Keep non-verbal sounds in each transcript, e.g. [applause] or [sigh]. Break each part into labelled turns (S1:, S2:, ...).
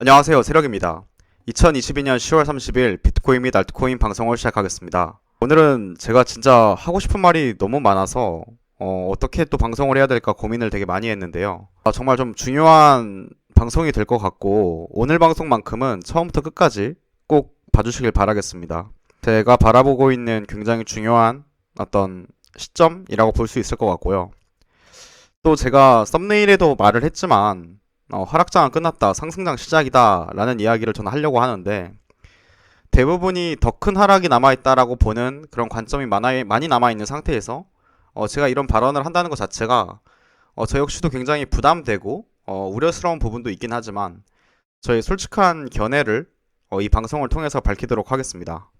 S1: 안녕하세요. 세력입니다. 2022년 10월 30일 비트코인 및 알트코인 방송을 시작하겠습니다. 오늘은 제가 진짜 하고 싶은 말이 너무 많아서 어, 떻게또 방송을 해야 될까 고민을 되게 많이 했는데요. 아, 정말 좀 중요한 방송이 될 것 같고 오늘 방송만큼은 처음부터 끝까지 꼭 봐주시길 바라겠습니다. 제가 바라보고 있는 굉장히 중요한 어떤 시점이라고 볼 수 있을 것 같고요. 또 제가 썸네일에도 말을 했지만 어, 하락장은 끝났다, 상승장 시작이다 라는 이야기를 저는 하려고 하는데 대부분이 더 큰 하락이 남아있다라고 보는 그런 관점이 많아, 많이 남아있는 상태에서 어, 제가 이런 발언을 한다는 것 자체가 어, 저 역시도 굉장히 부담되고 어, 우려스러운 부분도 있긴 하지만 저의 솔직한 견해를 어, 이 방송을 통해서 밝히도록 하겠습니다.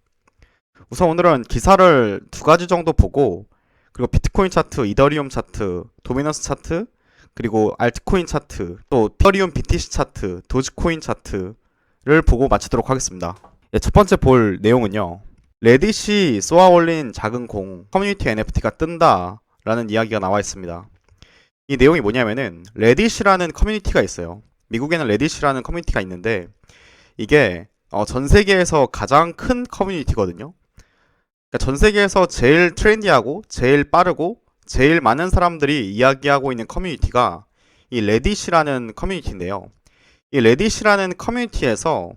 S1: 우선 오늘은 기사를 두 가지 정도 보고 그리고 비트코인 차트, 이더리움 차트, 도미넌스 차트 그리고 알트코인 차트, 또 이더리움 BTC 차트, 도지코인 차트를 보고 마치도록 하겠습니다. 예, 첫 번째 볼 내용은요. 레딧이 쏘아 올린 작은 공, 커뮤니티 NFT가 뜬다 라는 이야기가 나와 있습니다. 이 내용이 뭐냐면은 레딧이라는 커뮤니티가 있어요. 미국에는 레딧이라는 커뮤니티가 있는데 이게 어, 전 세계에서 가장 큰 커뮤니티거든요. 그러니까 전 세계에서 제일 트렌디하고 제일 빠르고 제일 많은 사람들이 이야기하고 있는 커뮤니티가 이 레딧이라는 커뮤니티인데요. 이 레딧이라는 커뮤니티에서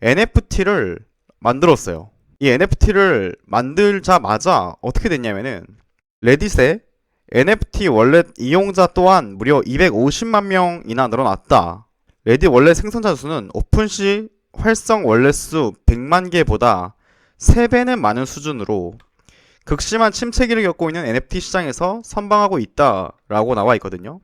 S1: NFT를 만들었어요. 이 NFT를 만들자마자 어떻게 됐냐면은 레딧에 NFT 월렛 이용자 또한 무려 250만 명이나 늘어났다. 레딧 월렛 생성자 수는 오픈시 활성 월렛 수 100만 개보다 3배는 많은 수준으로 극심한 침체기를 겪고 있는 NFT 시장에서 선방하고 있다라고 나와 있거든요.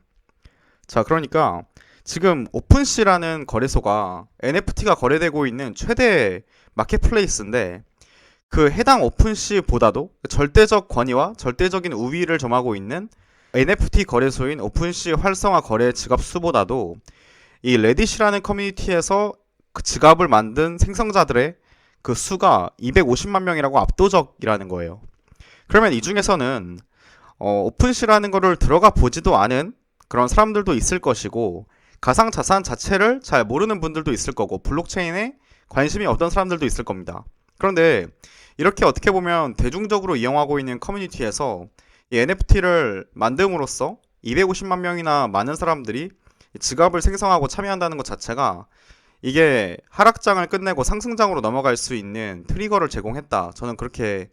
S1: 자, 그러니까 지금 오픈시라는 거래소가 NFT가 거래되고 있는 최대 마켓플레이스인데 그 해당 오픈시보다도 절대적 권위와 절대적인 우위를 점하고 있는 NFT 거래소인 오픈시 활성화 거래 지갑 수보다도 이 레딧이라는 커뮤니티에서 그 지갑을 만든 생성자들의 그 수가 250만 명이라고 압도적이라는 거예요. 그러면 이 중에서는 어, 오픈시라는 거를 들어가 보지도 않은 그런 사람들도 있을 것이고 가상 자산 자체를 잘 모르는 분들도 있을 거고 블록체인에 관심이 없던 사람들도 있을 겁니다. 그런데 이렇게 어떻게 보면 대중적으로 이용하고 있는 커뮤니티에서 이 NFT를 만듦으로써 250만 명이나 많은 사람들이 지갑을 생성하고 참여한다는 것 자체가 이게 하락장을 끝내고 상승장으로 넘어갈 수 있는 트리거를 제공했다. 저는 그렇게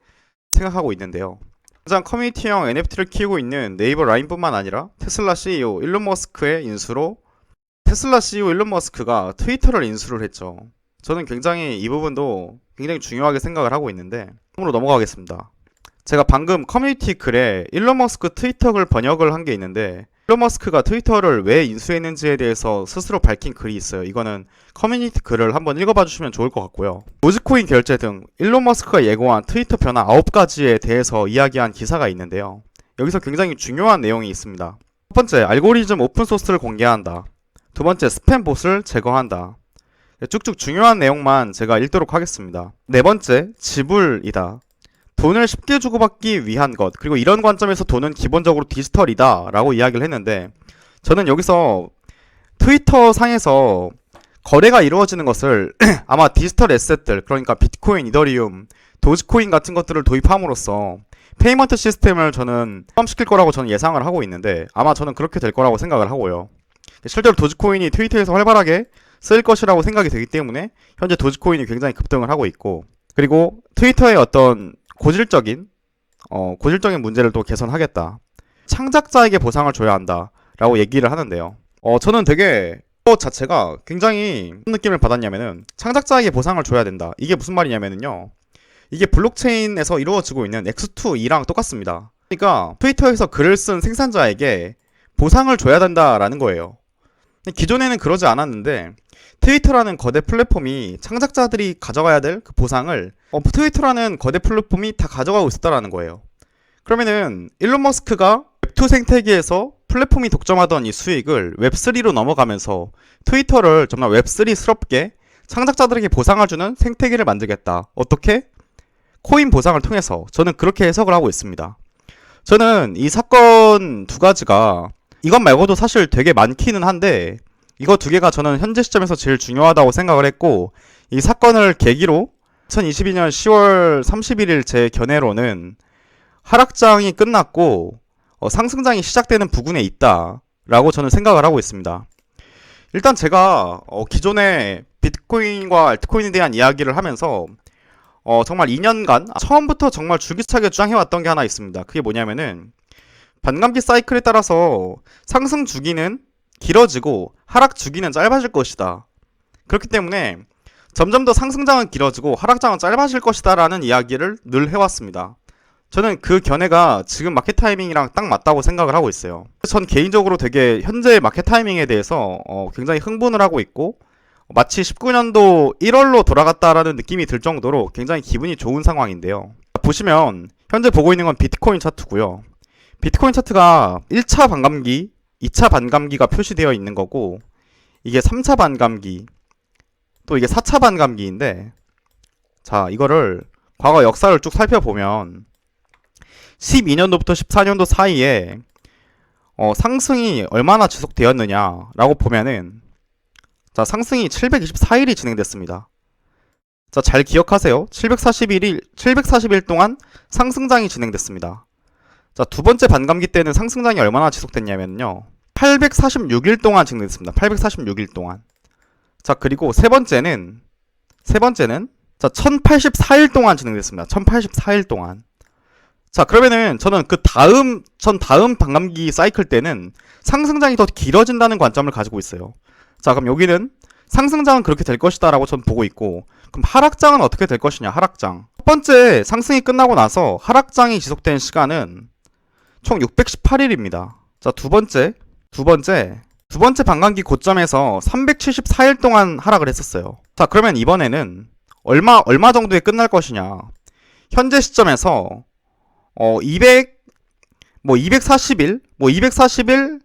S1: 생각하고 있는데요. 가장 커뮤니티형 NFT를 키우고 있는 네이버 라인뿐만 아니라 테슬라 CEO 일론 머스크의 인수로 테슬라 CEO 일론 머스크가 트위터를 인수를 했죠. 저는 굉장히 이 부분도 굉장히 중요하게 생각을 하고 있는데 으로 넘어가겠습니다. 제가 방금 커뮤니티 글에 일론 머스크 트위터 글 번역을 한 게 있는데 일론 머스크가 트위터를 왜 인수했는지에 대해서 스스로 밝힌 글이 있어요. 이거는 커뮤니티 글을 한번 읽어봐 주시면 좋을 것 같고요. 도지코인 결제 등 일론 머스크가 예고한 트위터 변화 9가지에 대해서 이야기한 기사가 있는데요. 여기서 굉장히 중요한 내용이 있습니다. 첫 번째, 알고리즘 오픈소스를 공개한다. 두 번째, 스팸 봇을 제거한다. 쭉쭉 중요한 내용만 제가 읽도록 하겠습니다. 네 번째, 지불이다. 돈을 쉽게 주고받기 위한 것. 그리고 이런 관점에서 돈은 기본적으로 디지털이다. 라고 이야기를 했는데, 저는 여기서 트위터 상에서 거래가 이루어지는 것을 [clears throat] 아마 디지털 에셋들, 그러니까 비트코인, 이더리움, 도지코인 같은 것들을 도입함으로써 페이먼트 시스템을 저는 포함시킬 거라고 저는 예상을 하고 있는데, 아마 저는 그렇게 될 거라고 생각을 하고요. 실제로 도지코인이 트위터에서 활발하게 쓰일 것이라고 생각이 되기 때문에 현재 도지코인이 굉장히 급등을 하고 있고 그리고 트위터의 어떤 고질적인 어, 고질적인 문제를 또 개선하겠다. 창작자에게 보상을 줘야 한다라고 얘기를 하는데요. 어, 저는 되게 것 자체가 굉장히 무슨 느낌을 받았냐면은 창작자에게 보상을 줘야 된다. 이게 무슨 말이냐면은요. 이게 블록체인에서 이루어지고 있는 X2E랑 똑같습니다. 그러니까 트위터에서 글을 쓴 생산자에게 보상을 줘야 된다라는 거예요. 기존에는 그러지 않았는데 트위터라는 거대 플랫폼이 창작자들이 가져가야 될 그 보상을 어, 트위터라는 거대 플랫폼이 다 가져가고 있었다라는 거예요. 그러면은 일론 머스크가 웹2 생태계에서 플랫폼이 독점하던 이 수익을 웹3로 넘어가면서 트위터를 정말 웹3스럽게 창작자들에게 보상을 주는 생태계를 만들겠다. 어떻게? 코인 보상을 통해서 저는 그렇게 해석을 하고 있습니다. 저는 이 사건 두 가지가 이것 말고도 사실 되게 많기는 한데 이거 두 개가 저는 현재 시점에서 제일 중요하다고 생각을 했고 이 사건을 계기로 2022년 10월 31일 제 견해로는 하락장이 끝났고 어, 상승장이 시작되는 부근에 있다라고 저는 생각을 하고 있습니다. 일단 제가 어, 기존에 비트코인과 알트코인에 대한 이야기를 하면서 어, 정말 2년간 처음부터 정말 줄기차게 주장해왔던 게 하나 있습니다. 그게 뭐냐면은 반감기 사이클에 따라서 상승 주기는 길어지고 하락 주기는 짧아질 것이다. 그렇기 때문에 점점 더 상승장은 길어지고 하락장은 짧아질 것이다라는 이야기를 늘 해왔습니다. 저는 그 견해가 지금 마켓 타이밍이랑 딱 맞다고 생각을 하고 있어요. 전 개인적으로 되게 현재 마켓 타이밍에 대해서 어, 굉장히 흥분을 하고 있고 마치 19년도 1월로 돌아갔다라는 느낌이 들 정도로 굉장히 기분이 좋은 상황인데요. 보시면 현재 보고 있는 건 비트코인 차트고요. 비트코인 차트가 1차 반감기, 2차 반감기가 표시되어 있는 거고 이게 3차 반감기, 또 이게 4차 반감기인데 자, 이거를 과거 역사를 쭉 살펴보면 12년도부터 14년도 사이에 어, 상승이 얼마나 지속되었느냐라고 보면은 자, 상승이 724일이 진행됐습니다. 자, 잘 기억하세요. 741일, 740일 동안 상승장이 진행됐습니다. 자, 두 번째 반감기 때는 상승장이 얼마나 지속됐냐면요. 846일 동안 진행됐습니다. 846일 동안. 자, 그리고 세 번째는, 세 번째는, 자, 1084일 동안 진행됐습니다. 1084일 동안. 자, 그러면은 저는 그 다음, 전 다음 반감기 사이클 때는 상승장이 더 길어진다는 관점을 가지고 있어요. 자, 그럼 여기는 상승장은 그렇게 될 것이다라고 전 보고 있고, 그럼 하락장은 어떻게 될 것이냐, 하락장. 첫 번째 상승이 끝나고 나서 하락장이 지속된 시간은 총 618일입니다. 자, 두 번째, 두 번째, 두 번째 반감기 고점에서 374일 동안 하락을 했었어요. 자, 그러면 이번에는 얼마, 얼마 정도에 끝날 것이냐. 현재 시점에서, 어, 200, 뭐 240일, 뭐 240일,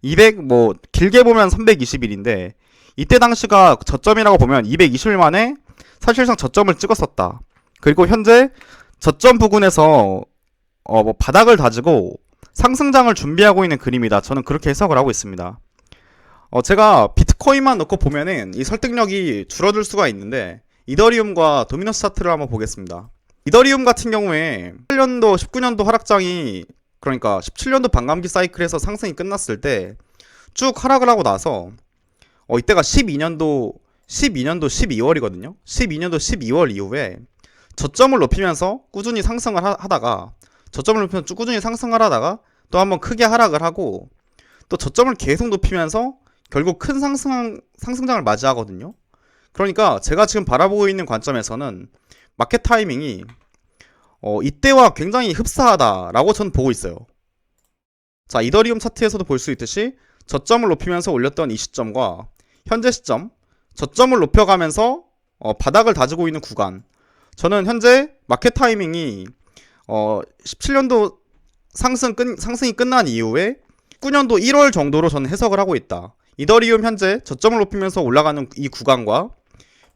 S1: 200, 뭐, 길게 보면 320일인데, 이때 당시가 저점이라고 보면 220일 만에 사실상 저점을 찍었었다. 그리고 현재 저점 부근에서 어, 뭐 바닥을 다지고 상승장을 준비하고 있는 그림이다. 저는 그렇게 해석을 하고 있습니다. 어, 제가 비트코인만 넣고 보면은 이 설득력이 줄어들 수가 있는데 이더리움과 도미너스 차트를 한번 보겠습니다. 이더리움 같은 경우에 8년도, 19년도 하락장이 그러니까 17년도 반감기 사이클에서 상승이 끝났을 때 쭉 하락을 하고 나서 어, 이때가 12년도 12년도 12월이거든요. 12년도 12월 이후에 저점을 높이면서 꾸준히 상승을 하, 하다가 저점을 높이면서 쭉 꾸준히 상승을 하다가 또 한번 크게 하락을 하고 또 저점을 계속 높이면서 결국 큰 상승 상승장을 맞이하거든요. 그러니까 제가 지금 바라보고 있는 관점에서는 마켓 타이밍이 어, 이때와 굉장히 흡사하다라고 저는 보고 있어요. 자, 이더리움 차트에서도 볼 수 있듯이 저점을 높이면서 올렸던 이 시점과 현재 시점, 저점을 높여가면서 어, 바닥을 다지고 있는 구간. 저는 현재 마켓 타이밍이 어, 17년도 상승 끝, 상승이 끝난 이후에 19년도 1월 정도로 저는 해석을 하고 있다. 이더리움 현재 저점을 높이면서 올라가는 이 구간과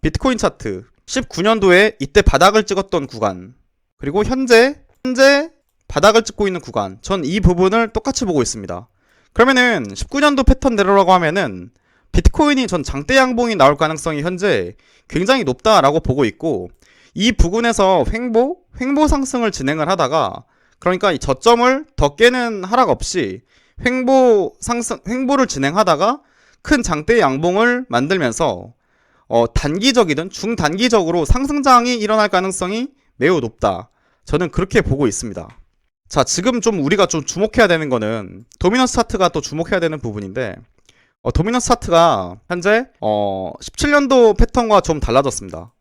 S1: 비트코인 차트 19년도에 이때 바닥을 찍었던 구간 그리고 현재 현재 바닥을 찍고 있는 구간 전 이 부분을 똑같이 보고 있습니다. 그러면은 19년도 패턴대로라고 하면은 비트코인이 전 장대 양봉이 나올 가능성이 현재 굉장히 높다라고 보고 있고 이 부근에서 횡보 횡보 상승을 진행을 하다가 그러니까 이 저점을 더 깨는 하락 없이 횡보 상승 횡보를 진행하다가 큰 장대 양봉을 만들면서 어, 단기적이든 중단기적으로 상승장이 일어날 가능성이 매우 높다. 저는 그렇게 보고 있습니다. 자, 지금 좀 우리가 좀 주목해야 되는 거는 도미너스 차트가 또 주목해야 되는 부분인데 어, 도미너스 차트가 현재 어, 17년도 패턴과 좀 달라졌습니다.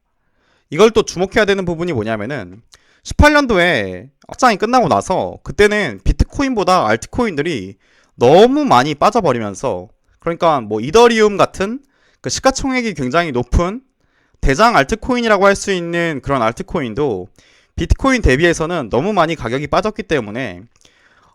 S1: 이걸 또 주목해야 되는 부분이 뭐냐면은 18년도에 확장이 끝나고 나서 그때는 비트코인보다 알트코인들이 너무 많이 빠져버리면서 그러니까 뭐 이더리움 같은 그 시가총액이 굉장히 높은 대장 알트코인이라고 할 수 있는 그런 알트코인도 비트코인 대비해서는 너무 많이 가격이 빠졌기 때문에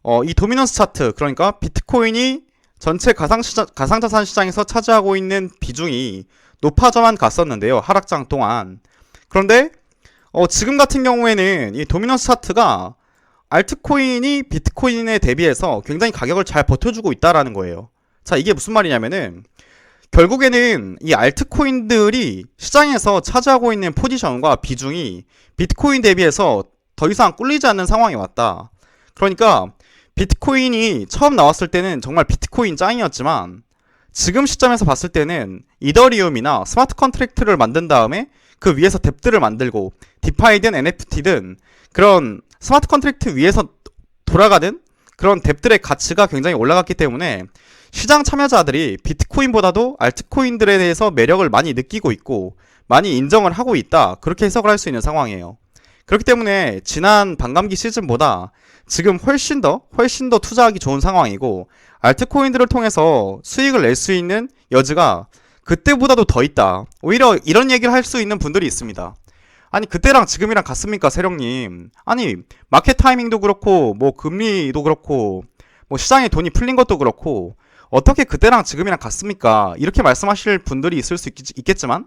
S1: 어, 이 도미넌스 차트 그러니까 비트코인이 전체 가상시장, 가상자산 시장에서 차지하고 있는 비중이 높아져만 갔었는데요 하락장 동안 그런데 어, 지금 같은 경우에는 이 도미넌스 차트가 알트코인이 비트코인에 대비해서 굉장히 가격을 잘 버텨주고 있다라는 거예요 자 이게 무슨 말이냐면은 결국에는 이 알트코인들이 시장에서 차지하고 있는 포지션과 비중이 비트코인 대비해서 더 이상 꿀리지 않는 상황이 왔다. 그러니까 비트코인이 처음 나왔을 때는 정말 비트코인 짱이었지만 지금 시점에서 봤을 때는 이더리움이나 스마트 컨트랙트를 만든 다음에 그 위에서 뎁들을 만들고 디파이든 NFT든 그런 스마트 컨트랙트 위에서 돌아가는 그런 뎁들의 가치가 굉장히 올라갔기 때문에 시장 참여자들이 비트코인보다도 알트코인들에 대해서 매력을 많이 느끼고 있고 많이 인정을 하고 있다. 그렇게 해석을 할 수 있는 상황이에요. 그렇기 때문에 지난 반감기 시즌보다 지금 훨씬 더 훨씬 더 투자하기 좋은 상황이고 알트코인들을 통해서 수익을 낼 수 있는 여지가 그때보다도 더 있다. 오히려 이런 얘기를 할 수 있는 분들이 있습니다. 아니 그때랑 지금이랑 같습니까, 세령님? 아니 마켓 타이밍도 그렇고 뭐 금리도 그렇고 뭐 시장에 돈이 풀린 것도 그렇고 어떻게 그때랑 지금이랑 같습니까? 이렇게 말씀하실 분들이 있을 수 있, 있겠지만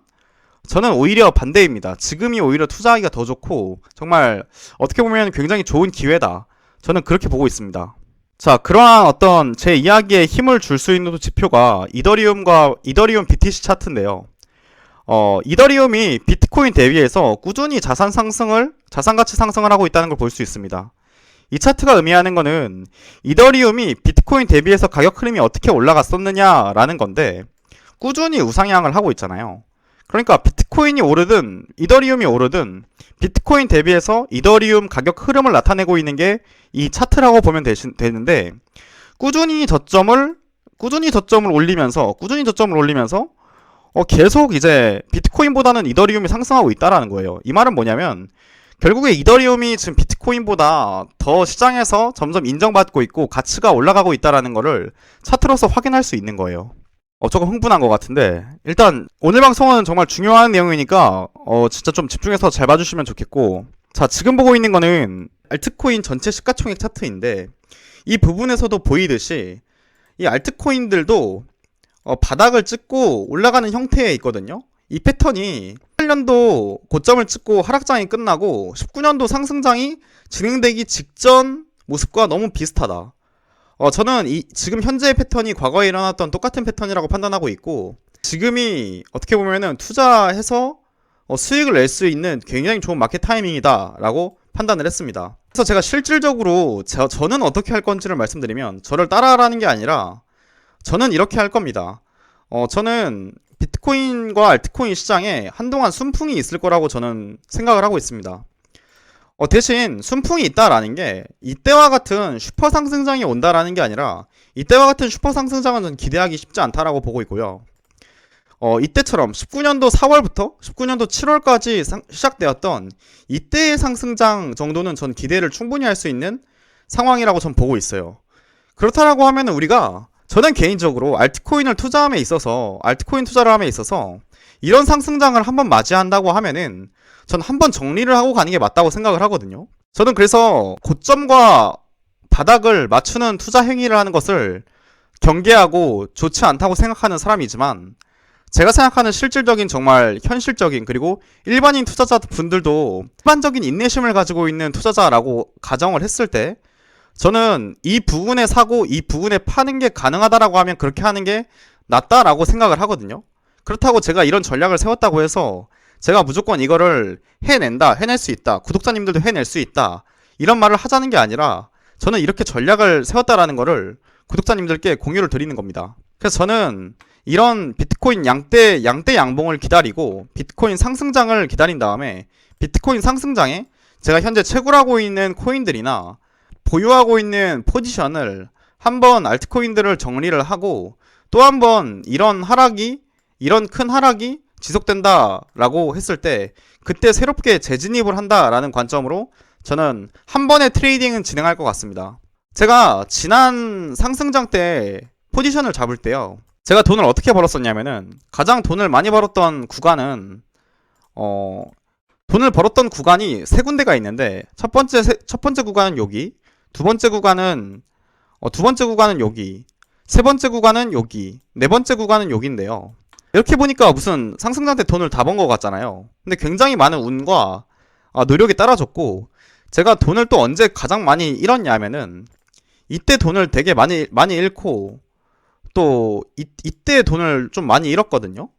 S1: 저는 오히려 반대입니다. 지금이 오히려 투자하기가 더 좋고 정말 어떻게 보면 굉장히 좋은 기회다. 저는 그렇게 보고 있습니다. 자, 그러한 어떤 제 이야기에 힘을 줄 수 있는 지표가 이더리움과 이더리움 BTC 차트인데요. 어, 이더리움이 비트코인 대비해서 꾸준히 자산 상승을 자산 가치 상승을 하고 있다는 걸 볼 수 있습니다. 이 차트가 의미하는 거는 이더리움이 비트코인 대비해서 가격 흐름이 어떻게 올라갔었느냐라는 건데 꾸준히 우상향을 하고 있잖아요. 그러니까 비트코인이 오르든 이더리움이 오르든 비트코인 대비해서 이더리움 가격 흐름을 나타내고 있는 게 이 차트라고 보면 되시, 되는데 꾸준히 저점을 꾸준히 저점을 올리면서 꾸준히 저점을 올리면서 어, 계속 이제 비트코인보다는 이더리움이 상승하고 있다라는 거예요. 이 말은 뭐냐면 결국에 이더리움이 지금 비트코인보다 더 시장에서 점점 인정받고 있고 가치가 올라가고 있다라는 거를 차트로서 확인할 수 있는 거예요. 어, 조금 흥분한 것 같은데 일단 오늘 방송은 정말 중요한 내용이니까 어, 진짜 좀 집중해서 잘 봐주시면 좋겠고 자 지금 보고 있는 거는 알트코인 전체 시가총액 차트인데 이 부분에서도 보이듯이 이 알트코인들도 어, 바닥을 찍고 올라가는 형태에 있거든요. 이 패턴이 18년도 고점을 찍고 하락장이 끝나고 19년도 상승장이 진행되기 직전 모습과 너무 비슷하다. 어, 저는 이 지금 현재의 패턴이 과거에 일어났던 똑같은 패턴이라고 판단하고 있고 지금이 어떻게 보면은 투자해서 어, 수익을 낼 수 있는 굉장히 좋은 마켓 타이밍이다라고 판단을 했습니다. 그래서 제가 실질적으로 저, 저는 어떻게 할 건지를 말씀드리면 저를 따라하라는 게 아니라 저는 이렇게 할 겁니다. 어, 저는 비트코인과 알트코인 시장에 한동안 순풍이 있을 거라고 저는 생각을 하고 있습니다. 어, 대신 순풍이 있다라는 게 이때와 같은 슈퍼 상승장이 온다라는 게 아니라 이때와 같은 슈퍼 상승장은 전 기대하기 쉽지 않다라고 보고 있고요. 어, 이때처럼 19년도 4월부터 19년도 7월까지 상, 시작되었던 이때의 상승장 정도는 전 기대를 충분히 할 수 있는 상황이라고 전 보고 있어요. 그렇다라고 하면 우리가 저는 개인적으로 알트코인을 투자함에 있어서 알트코인 투자를 함에 있어서 이런 상승장을 한번 맞이한다고 하면은 전 한번 정리를 하고 가는 게 맞다고 생각을 하거든요. 저는 그래서 고점과 바닥을 맞추는 투자 행위를 하는 것을 경계하고 좋지 않다고 생각하는 사람이지만 제가 생각하는 실질적인 정말 현실적인 그리고 일반인 투자자 분들도 일반적인 인내심을 가지고 있는 투자자라고 가정을 했을 때 저는 이 부분에 사고 이 부분에 파는 게 가능하다라고 하면 그렇게 하는 게 낫다라고 생각을 하거든요. 그렇다고 제가 이런 전략을 세웠다고 해서 제가 무조건 이거를 해낸다, 해낼 수 있다, 구독자님들도 해낼 수 있다 이런 말을 하자는 게 아니라 저는 이렇게 전략을 세웠다라는 거를 구독자님들께 공유를 드리는 겁니다. 그래서 저는 이런 비트코인 양대 양대 양봉을 기다리고 비트코인 상승장을 기다린 다음에 비트코인 상승장에 제가 현재 채굴하고 있는 코인들이나 보유하고 있는 포지션을 한번 알트코인들을 정리를 하고 또 한번 이런 하락이 이런 큰 하락이 지속된다라고 했을 때 그때 새롭게 재진입을 한다라는 관점으로 저는 한 번의 트레이딩은 진행할 것 같습니다. 제가 지난 상승장 때 포지션을 잡을 때요. 제가 돈을 어떻게 벌었었냐면은 가장 돈을 많이 벌었던 구간은 어 돈을 벌었던 구간이 세 군데가 있는데 첫 번째 세, 첫 번째 구간은 여기, 두 번째 구간은 어, 두 번째 구간은 여기, 세 번째 구간은 여기, 네 번째 구간은 여기인데요. 이렇게 보니까 무슨 때 돈을 다 번 것 같잖아요. 근데 굉장히 많은 운과 아, 노력이 따라줬고 제가 돈을 또 언제 가장 많이 잃었냐면은 이때 돈을 되게 많이 많이 잃고 또 이, 이때 돈을 좀 많이 잃었거든요.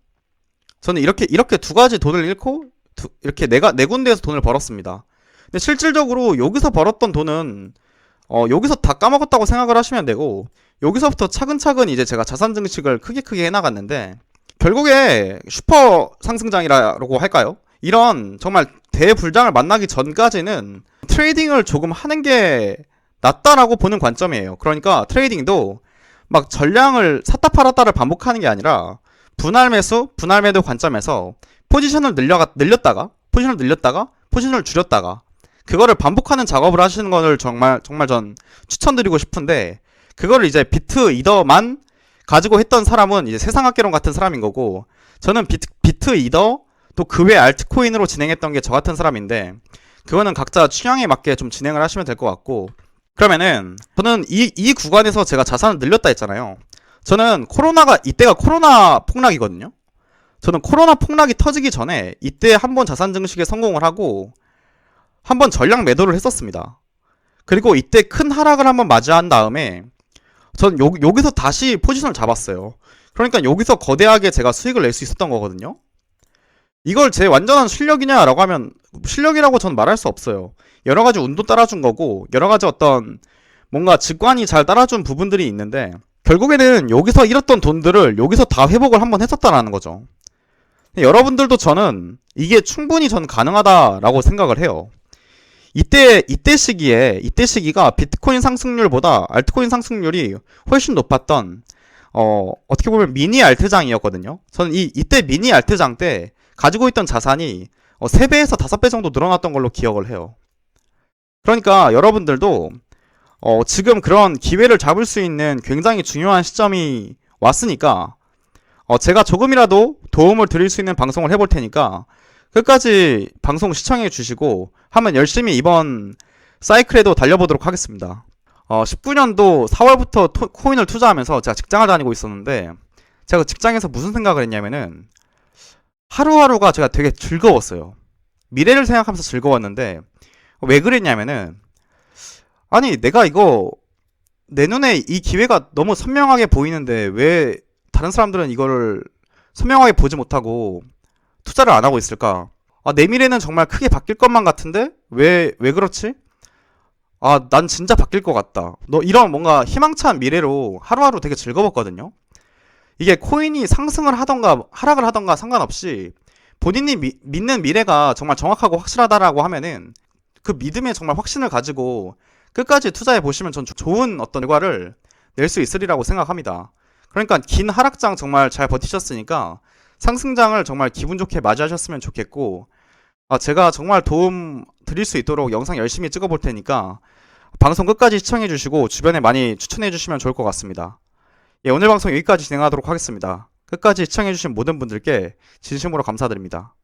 S1: 저는 이렇게 이렇게 두 가지 돈을 잃고 두- 이렇게 내가 네 군데에서 돈을 벌었습니다. 근데 실질적으로 여기서 벌었던 돈은 어, 여기서 다 까먹었다고 생각을 하시면 되고 여기서부터 차근차근 이제 제가 자산 증식을 크게 크게 해나갔는데 결국에 슈퍼 상승장이라고 할까요? 이런 정말 대불장을 만나기 전까지는 트레이딩을 조금 하는 게 낫다라고 보는 관점이에요. 그러니까 트레이딩도 막 전량을 샀다 팔았다를 반복하는 게 아니라 분할 매수, 분할 매도 관점에서 포지션을 늘려가, 늘렸다가 포지션을 늘렸다가 포지션을 줄였다가 그거를 반복하는 작업을 하시는 거를 정말 정말 전 추천드리고 싶은데 그거를 이제 비트 이더만 가지고 했던 사람은 이제 세상학개론 같은 사람인 거고 저는 비트, 비트 이더 또 그 외 알트코인으로 진행했던 게 저 같은 사람인데 그거는 각자 취향에 맞게 좀 진행을 하시면 될 것 같고 그러면은 저는 이, 이 구간에서 제가 자산을 늘렸다 했잖아요. 저는 코로나가 이때가 코로나 폭락이거든요. 저는 코로나 폭락이 터지기 전에 이때 한 번 자산 증식에 성공을 하고 한 번 전량 매도를 했었습니다. 그리고 이때 큰 하락을 한번 맞이한 다음에 전 요, 여기서 다시 포지션을 잡았어요 그러니까 여기서 거대하게 제가 수익을 낼 수 있었던 거거든요 이걸 제 완전한 실력이냐라고 하면 실력이라고 저는 말할 수 없어요. 여러 가지 운도 따라준 거고 여러 가지 어떤 뭔가 직관이 잘 따라준 부분들이 있는데 결국에는 여기서 잃었던 돈들을 여기서 다 회복을 한번 했었다라는 거죠. 여러분들도 저는 이게 충분히 전 가능하다라고 생각을 해요. 이때 이때 시기에 이때 시기가 비트코인 상승률보다 알트코인 상승률이 훨씬 높았던 어 어떻게 보면 미니 알트장이었거든요. 저는 이 이때 미니 알트장 때 가지고 있던 자산이 어, 3배에서 5배 정도 늘어났던 걸로 기억을 해요. 그러니까 여러분들도 어, 지금 그런 기회를 잡을 수 있는 굉장히 중요한 시점이 왔으니까 어, 제가 조금이라도 도움을 드릴 수 있는 방송을 해볼 테니까 끝까지 방송 시청해 주시고 한번 열심히 이번 사이클에도 달려보도록 하겠습니다. 어, 19년도 4월부터 토- 코인을 투자하면서 제가 직장을 다니고 있었는데 제가 직장에서 무슨 생각을 했냐면은 하루하루가 제가 되게 즐거웠어요. 미래를 생각하면서 즐거웠는데 왜 그랬냐면은 아니 내가 이거 내 눈에 이 기회가 너무 선명하게 보이는데 왜 다른 사람들은 이거를 선명하게 보지 못하고 투자를 안 하고 있을까? 아, 내 미래는 정말 크게 바뀔 것만 같은데 왜 왜 그렇지? 아, 난 진짜 바뀔 것 같다. 너 이런 뭔가 희망찬 미래로 하루하루 되게 즐거웠거든요. 이게 코인이 상승을 하던가 하락을 하던가 상관없이 본인이 미- 믿는 미래가 정말 정확하고 확실하다라고 하면은 그 믿음에 정말 확신을 가지고 끝까지 투자해 보시면 전 조- 좋은 어떤 결과를 낼 수 있으리라고 생각합니다. 그러니까 긴 하락장 정말 잘 버티셨으니까 상승장을 정말 기분 좋게 맞이하셨으면 좋겠고 아, 제가 정말 도움 드릴 수 있도록 영상 열심히 찍어 볼 테니까 방송 끝까지 시청해 주시고 주변에 많이 추천해 주시면 좋을 것 같습니다. 예, 오늘 방송 여기까지 진행하도록 하겠습니다. 끝까지 시청해주신 모든 분들께 진심으로 감사드립니다.